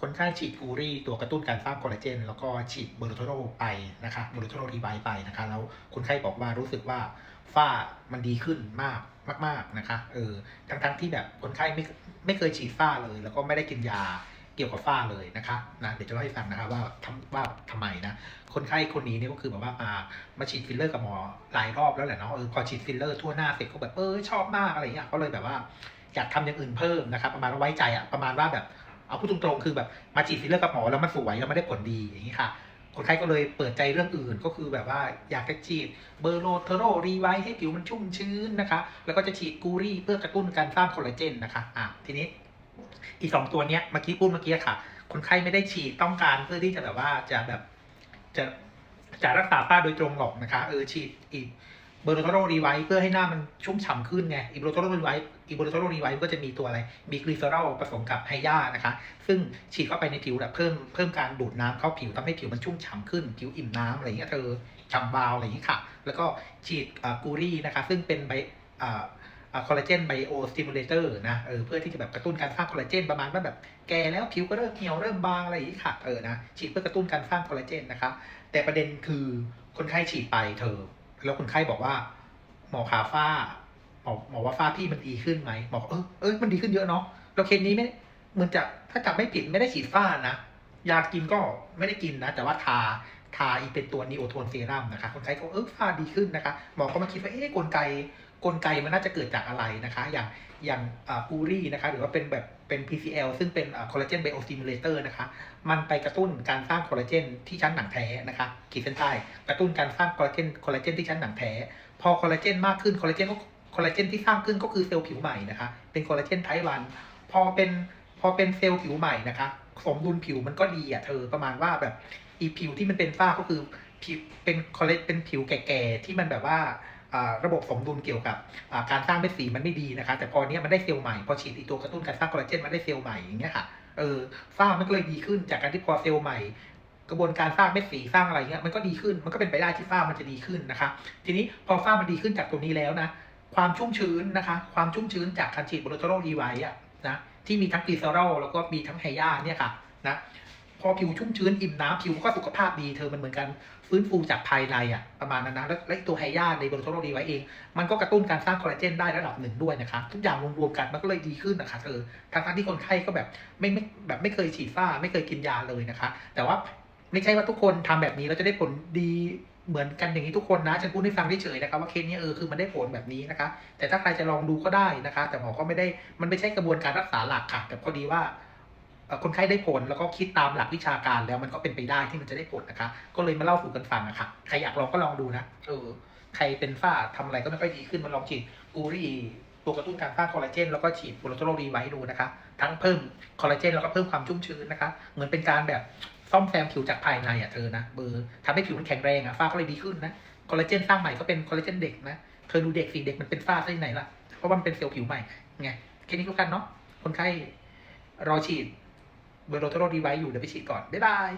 คนไข้ฉีดกูรี่ตัวกระตุ้นการสร้างคอลลาเจน แล้วก็ฉีดเบอร์โทโรไปนะคะเบอร์โทโรรีไวไปนะคะแล้วคนไข้บอกว่ารู้สึกว่าฝ้ามันดีขึ้นมากมาก ๆนะคะเออทั้งทั้งๆที่แบบคนไข้ไม่ไม่เคยฉีดฝ้าเลย แล้วก็ไม่ได้กินยาเกี่ยวกับฝ้าเลยนะคะนะเดี๋ยวจะเล่าให้ฟังนะคะว่าทำว่าทำไมนะคนไข้คนนี้เนี่ยก็คือแบบว่ามามาฉีดฟิลเลอร์กับหมอหลายรอบแล้วแหละเนาะเออพอฉีดฟิลเลอร์ทั่วหน้าเสร็จก็แบบเออชอบมากอะไรเงี้ยก็เลยแบบว่าอยากทำอย่างอื่นเพิ่มนะครับประมาณว่าไว้ใจอะประมาณว่าแบบ เอาพูดตรงๆคือแบบมาฉีดฟิลเลอร์กับหมอแล้วมันสวยแล้วไม่ได้ผลดีอย่างนี้ค่ะ คนไข้ก็เลยเปิดใจเรื่องอื่นก็คือแบบว่าอยากจะฉีดเบอร์โลเทโรรีไวให้ผิวมันชุ่มชื้นนะคะ แล้วก็จะฉีดกูรี่เพื่อกระตุ้นการสร้างคอลลาเจนนะคะอะทีนี้อีกสองตัวเนี้ยเมื่อกี้พูดเมื่อกี้ค่ะ คนไข้ไม่ได้ฉีดต้องการเพื่อที่จะแบบว่าจะแบบจะจะรักษาฝ้าโดยตรงหรอกนะคะเออฉีดอีก เบอร์โลโรรีไวท์เพื่อให้หน้ามันชุ่มฉ่ำขึ้นไงอีเบรโลโรรีไวท์อีเบรโลโรรีไวท์ก็จะมีตัวอะไร มีกลีเซอรอลผสมกับไฮยานะคะ ซึ่งฉีดเข้าไปในผิวแบบเพิ่มเพิ่มการดูดน้ำเข้าผิวทำให้ผิวมันชุ่มฉ่ำขึ้น ผิวอิ่มน้ำอะไรอย่างเงี้ยเธอฉ่ำวาวอะไรอย่างเงี้ยค่ะ แล้วก็ฉีดกูรี่นะคะ ซึ่งเป็นไบอ่าคอลลาเจนไบโอสติมูลเลเตอร์นะเออเพื่อที่จะแบบกระตุ้นการสร้างคอลลาเจนประมาณว่าแบบแก่แล้วผิวก็เริ่มเหี่ยวเริ่มบางอะไรอย่างงี้ค่ะเออนะฉีดเพื่อกระตุ้นการสร้างคอลลาเจนนะคะแต่ประเด็นคือคนไข้ฉีดไปเธอ แล้วคนไข้บอกว่า หมอขาฝ้าหมอหมอว่าฝ้าพี่มันดีขึ้นไหมหมอบอกเออเออมันดีขึ้นเยอะเนาะเราเคสนี้ไม่เหมือนจะถ้าจำไม่ผิดไม่ได้ฉีดฝ้านะยากินก็ไม่ได้กินนะ แต่ว่าทาทาอีเป็นตัวนีโอโทนเซรั่มนะคะคนไข้ก็เออฝ้าดีขึ้นนะคะหมอก็มาคิดว่าเอ๊ะกลไก กลไกมันน่าจะเกิดจากอะไรนะคะ อย่างอย่างกูรี่นะคะหรือว่าเป็นแบบเป็น PCL ซึ่งเป็นคอลลาเจนไบโอสติมูเลเตอร์นะคะ มันไปกระตุ้นการสร้างคอลลาเจนที่ชั้นหนังแท้นะคะขีดเส้นใต้กระตุ้นการสร้างคอลลาเจนคอลลาเจนที่ชั้นหนังแท้ พอคอลลาเจนมากขึ้นคอลลาเจนก็คอลลาเจนที่สร้างขึ้นก็คือเซลล์ผิวใหม่นะคะ เป็นคอลลาเจนไทป์วันพอเป็นพอเป็นเซลล์ผิวใหม่นะคะ สมดุลผิวมันก็ดีอะเธอประมาณว่าแบบอีผิวที่มันเป็นฝ้าก็คือผิวเป็นคอลเลเป็นผิวแก่ๆที่มันแบบว่า ระบบสมดุลเกี่ยวกับการสร้างเม็ดสีมันไม่ดีนะคะ แต่พอเนี้ยมันได้เซลล์ใหม่พอฉีดอีตัวกระตุ้นการสร้างคอลลาเจนมันได้เซลล์ใหม่อย่างเงี้ยค่ะเออฝ้างมันก็เลยดีขึ้นจากการที่พอเซลล์ใหม่ กระบวนการสร้างเม็ดสีสร้างอะไรเงี้ยมันก็ดีขึ้นมันก็เป็นไปได้ที่ฝ้ามันจะดีขึ้นนะคะ ทีนี้พอฝ้ามันดีขึ้นจากตรงนี้แล้วนะความชุ่มชื้นนะคะ ความชุ่มชื้นจากการฉีดโบรโทโรดีไวอะนะที่มีทั้งกลีเซอรอลแล้วก็มีทั้งไฮยาเนี่ยค่ะนะ พอผิวชุ่มชื้นอิ่มน้ำผิวก็สุขภาพดีเธอมันเหมือนกันฟื้นฟูจากภายในอะประมาณนั้นนะและตัวไฮยาในโบรโทโรดีไว้เอง มันก็กระตุ้นการสร้างคอลลาเจนได้ระดับหนึ่งด้วยนะคะทุกอย่างรวมๆกันมันก็เลยดีขึ้นนะคะเธอทั้งที่คนไข้ก็แบบไม่ไม่แบบไม่เคยฉีดฝ้าไม่เคยกินยาเลยนะคะ แต่ว่าไม่ใช่ว่าทุกคนทำแบบนี้แล้วจะได้ผลดีเหมือนกันอย่างนี้ทุกคนนะ ฉันพูดให้ฟังเฉยๆนะครับว่าเคสนี้เออคือมันได้ผลแบบนี้นะคะ แต่ถ้าใครจะลองดูก็ได้นะคะ แต่หมอก็ไม่ได้มันไม่ใช่กระบวนการรักษาหลักค่ะแต่พอดีว่า คนไข้ได้ผลแล้วก็คิดตามหลักวิชาการแล้วมันก็เป็นไปได้ที่มันจะได้ผลนะคะ ก็เลยมาเล่าสู่กันฟังอะค่ะใครอยากลองก็ลองดูนะเออใครเป็นฝ้าทำอะไรก็ไม่ค่อยดีขึ้นมาลองฉีดกูรี่ตัวกระตุ้นการสร้างคอลลาเจนแล้วก็ฉีดโปรโตโรดีไว้ดูนะคะ ทั้งเพิ่มคอลลาเจนแล้วก็เพิ่มความชุ่มชื้นนะคะ เหมือนเป็นการแบบซ่อมแซมผิวจากภายในอะเธอนะเบอร์ทำให้ผิวมันแข็งแรงอะฝ้าก็เลยดีขึ้นนะคอลลาเจนสร้างใหม่ก็เป็นคอลลาเจนเด็กนะเธอดูเด็กสิเด็กมันเป็นฝ้าได้ไหนล่ะเพราะว่ามันเป็นเซลล์ผิวใหม่ไงแค่นี้ก็กันเนาะคนไข้รอฉีด เบอร์โรโทโรดีไว้อยู่เดี๋ยวไปฉีดก่อน บ๊ายบาย